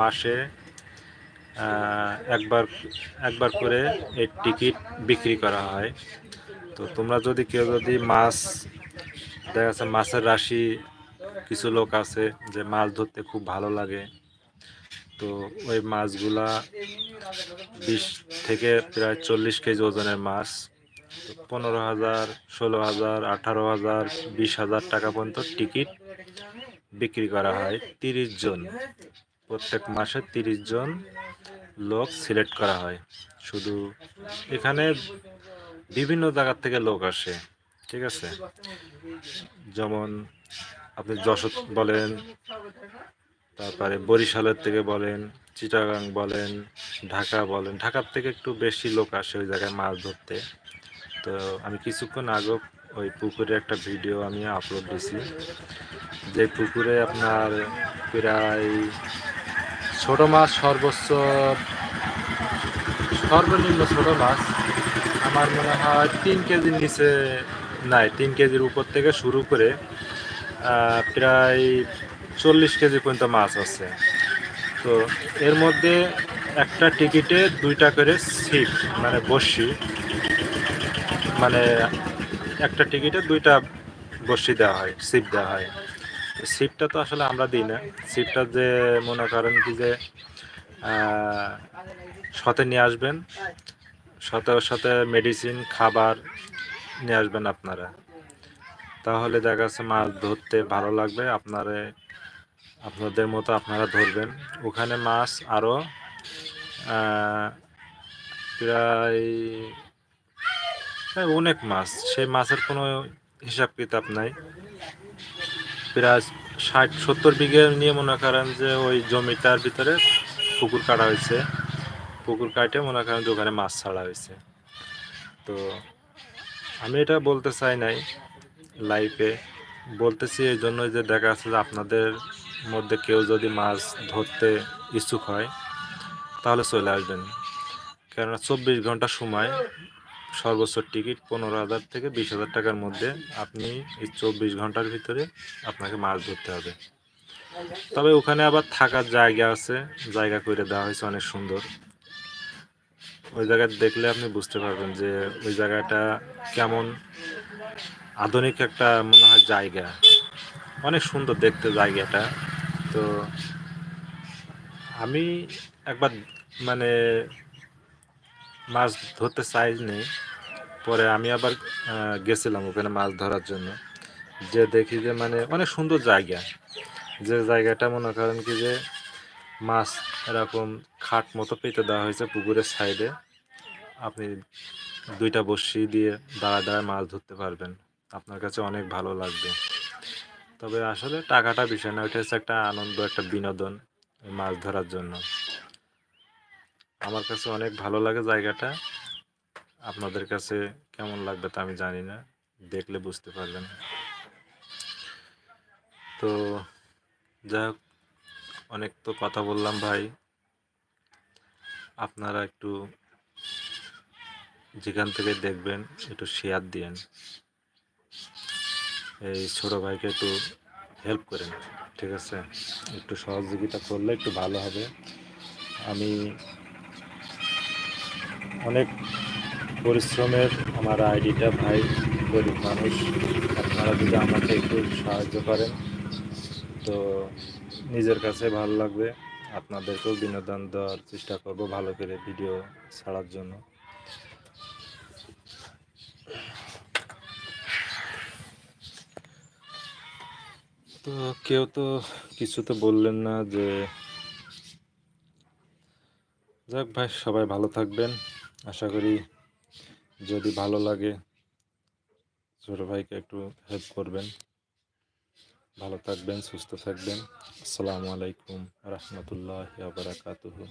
মাসে একবার একবার করে এই টিকিট বিক্রি করা হয়। তো তোমরা যদি কেউ যদি মাছ, দেখা যাচ্ছে মাছের রাশি কিছু লোক আছে যে মাছ ধরতে খুব ভালো লাগে, তো ওই মাছগুলা বিশ থেকে প্রায় চল্লিশ কেজি ওজনের মাছ পনেরো হাজার, ষোলো হাজার, আঠারো হাজার, বিশ হাজার টাকা পর্যন্ত টিকিট বিক্রি করা হয় তিরিশ জন। প্রত্যেক মাসে তিরিশ জন লোক সিলেক্ট করা হয়। শুধু এখানে বিভিন্ন জায়গার থেকে লোক আসে, ঠিক আছে? যেমন আপনি যশোর বলেন, তারপরে বরিশালের থেকে বলেন, চিটাগাং বলেন, ঢাকা বলেন, ঢাকার থেকে একটু বেশি লোক আসে ওই জায়গায় মাছ ধরতে। তো আমি কিছুক্ষণ আগে ওই পুকুরে একটা ভিডিও আমি আপলোড দিছি। যে পুকুরে আপনার প্রায় ছোট মাছ সর্বোচ্চ, সর্বনিম্ন ছোট মাছ আমার মনে হয় তিন কেজির নিচে নাই, তিন কেজির উপর থেকে শুরু করে প্রায় চল্লিশ কেজি পর্যন্ত মাছ আছে। তো এর মধ্যে একটা টিকিটে দুইটা করে সিট মানে বসি মানে একটা টিকিটে দুইটা বসি দেওয়া হয়, সিট দেওয়া হয়। সিটটা তো আসলে আমরা দিই না। সিটটা যে মনে করেন কি যে সাথে নিয়ে আসবেন, সাথে সাথে মেডিসিন খাবার নিয়ে আসবেন আপনারা। তাহলে দেখা যাচ্ছে মাছ ধরতে ভালো লাগবে, আপনারা, আপনাদের মতো আপনারা ধরবেন। ওখানে মাছ আরও প্রায় অনেক মাছ। সেই মাছের কোনো হিসাব কিতাব নাই। প্রায় ষাট, সত্তর বিঘে নিয়ে মনে করেন যে ওই জমিটার ভিতরে পুকুর কাটা হয়েছে। পুকুর কাটে মনে করেন যে ওখানে মাছ ছাড়া হয়েছে। তো আমি এটা বলতে চাই নাই লাইফে। বলতেছি এই জন্য যে দেখা যাচ্ছে যে আপনাদের মধ্যে কেউ যদি মাছ ধরতে ইচ্ছুক হয়, তাহলে চলে আসবেন। কেননা চব্বিশ ঘণ্টা সময় সর্বোচ্চ টিকিট পনেরো হাজার থেকে বিশ হাজার টাকার মধ্যে আপনি এই চব্বিশ ঘণ্টার ভিতরে আপনাকে মাছ ধরতে হবে। তবে ওখানে আবার থাকার জায়গা আছে, জায়গা করে দেওয়া হয়েছে অনেক সুন্দর। ওই জায়গা দেখলে আপনি বুঝতে পারবেন যে ওই জায়গাটা কেমন আধুনিক একটা মনে হয় জায়গা। অনেক সুন্দর দেখতে জায়গাটা। তো আমি একবার মানে মাছ ধরতে চাইনি পরে আমি আবার গেছিলাম ওখানে মাছ ধরার জন্য। যে দেখি যে মানে অনেক সুন্দর জায়গা। যে জায়গাটা মনে করেন কি যে মাছ এরকম খাট মতো পেতে দেওয়া হয়েছে পুকুরের সাইডে। আপনি দুইটা বড়শি দিয়ে দাঁড়ায় দাঁড়ায় মাছ ধরতে পারবেন। আপনার কাছে অনেক ভালো লাগবে। তবে আসলে টাকাটা বিষয় না, ওইটা হচ্ছে একটা আনন্দ, একটা বিনোদন মাছ ধরার জন্য। আমার কাছে অনেক ভালো লাগে জায়গাটা। আপনাদের কাছে কেমন লাগবে তা আমি জানি না, দেখলে বুঝতে পারবেন। তো যাই হোক, অনেক তো কথা বললাম ভাই। আপনারা একটু যেখান থেকে দেখবেন, একটু শেয়ার দিয়েন। এই ছোট ভাইকে একটু হেল্প করেন, ঠিক আছে? একটু সহযোগিতা করলে একটু ভালো হবে। আমি অনেক পরিশ্রমের আমার আইডিটা ভাই, গরিব মানুষ, আপনারা যদি আমাকে একটু সাহায্য করেন, তো নিজের কাছে ভালো লাগবে। আপনাদেরকেও বিনোদন দেওয়ার চেষ্টা করব ভালো করে ভিডিও ছাড়ার জন্য। তো কেউ তো কিছু তো বললেন না যে, যাক ভাই, সবাই ভালো থাকবেন। আশা করি যদি ভালো লাগে, ছোটো ভাইকে একটু হেল্প করবেন। ভালো থাকবেন, সুস্থ থাকবেন। আসসালামু আলাইকুম, রহমতুল্লাহ বারাকাতুহু।